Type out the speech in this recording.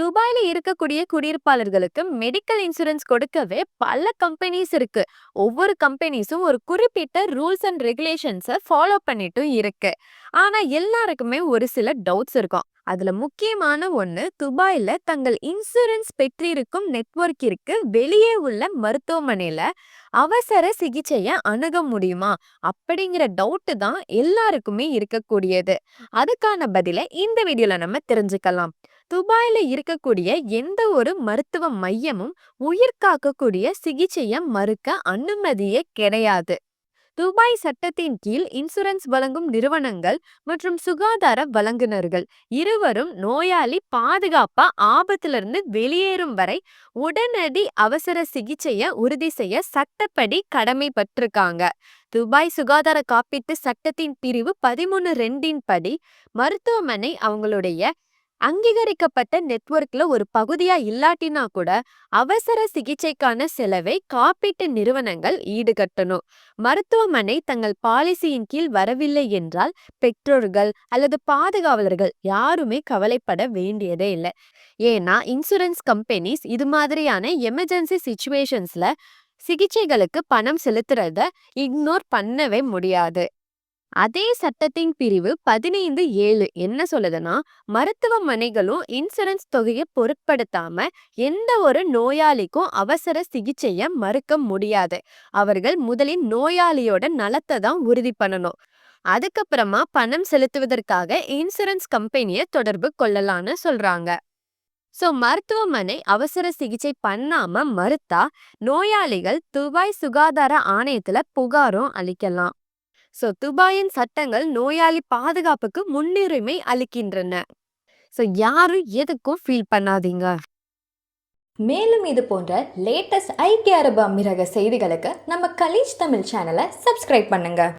துபாயில இருக்கக்கூடிய குடியிருப்பாளர்களுக்கு medical insurance கொடுக்கவே பல கம்பெனிஸ் இருக்கு. ஒவ்வொரு கம்பெனிஸும் ஒரு குறிப்பிட்ட ரூல்ஸ் அண்ட் ரெகுலேஷன்ஸை ஃபாலோ பண்ணிட்டும் இருக்கு. ஆனா எல்லாருக்குமே ஒரு சில டவுட்ஸ் இருக்கும். அதுல முக்கியமான ஒண்ணு துபாயில தங்கள் இன்சூரன்ஸ் பெற்றிருக்கும் நெட்வொர்க்கிற்கு வெளியே உள்ள மருத்துவமனையில அவசர சிகிச்சைய அணுக முடியுமா? அப்படிங்கிற டவுட் தான் எல்லாருக்குமே இருக்கக்கூடியது. அதுக்கான பதிலை இந்த வீடியோல நம்ம தெரிஞ்சுக்கலாம். துபாயில இருக்கக்கூடிய எந்த ஒரு மருத்துவ மையமும் உயிர் காக்கக்கூடிய சிகிச்சையை மறுக்க அனுமதியே கிடையாது. துபாய் சட்டத்தின் கீழ் இன்சூரன்ஸ் வழங்கும் நிறுவனங்கள் மற்றும் சுகாதார வழங்குனர்கள் இருவரும் நோயாளி பாதுகாப்பா ஆபத்திலிருந்து வெளியேறும் வரை உடனடி அவசர சிகிச்சையை உறுதி செய்ய சட்டப்படி கடமைப்பட்டிருக்காங்க. துபாய் சுகாதார காப்பீட்டு சட்டத்தின் பிரிவு பதிமூணு ரெண்டின் படி மருத்துவமனை அவங்களுடைய அங்கீகரிக்கப்பட்ட நெட்வொர்க்ல ஒரு பகுதியா இல்லாட்டினா கூட அவசர சிகிச்சைக்கான செலவை காப்பீட்டு நிறுவனங்கள் ஈடுகட்டணும். மருத்துவமனை தங்கள் பாலிசியின் கீழ் வரவில்லை என்றால் பெற்றோர்கள் அல்லது பாதுகாவலர்கள் யாருமே கவலைப்பட வேண்டியதே இல்லை. ஏன்னா இன்சூரன்ஸ் கம்பெனிஸ் இது மாதிரியான எமர்ஜென்சி சுச்சுவேஷன்ஸ்ல சிகிச்சைகளுக்கு பணம் செலுத்துறத இக்னோர் பண்ணவே முடியாது. அதே சட்டத்தின் பிரிவு பதினைந்து ஏழு. என்ன சொல்லுதுன்னா மருத்துவமனைகளும் இன்சூரன்ஸ் தொகையை பொருட்படுத்தாம எந்த ஒரு நோயாளிக்கும் அவசர சிகிச்சைய மறுக்க முடியாது. அவர்கள் முதலில் நோயாளியோட நலத்தை தான் உறுதி பண்ணணும். அதுக்கப்புறமா பணம் செலுத்துவதற்காக இன்சூரன்ஸ் கம்பெனிய தொடர்பு கொள்ளலாம்னு சொல்றாங்க. சோ மருத்துவமனை அவசர சிகிச்சை பண்ணாம மறுத்தா நோயாளிகள் துபாய் சுகாதார ஆணையத்துல புகாரும் அளிக்கலாம். ஸோ துபாயின் சட்டங்கள் நோயாளி பாதுகாப்புக்கு முன்னுரிமை அளிக்கின்றன. ஸோ யாரும் எதுக்கும் ஃபீல் பண்ணாதீங்க. மேலும் இது போன்ற லேட்டஸ்ட் ஐக்கிய அரபு அமீரக செய்திகளுக்கு நம்ம கலீஜ் தமிழ் சேனலை சப்ஸ்கிரைப் பண்ணுங்கள்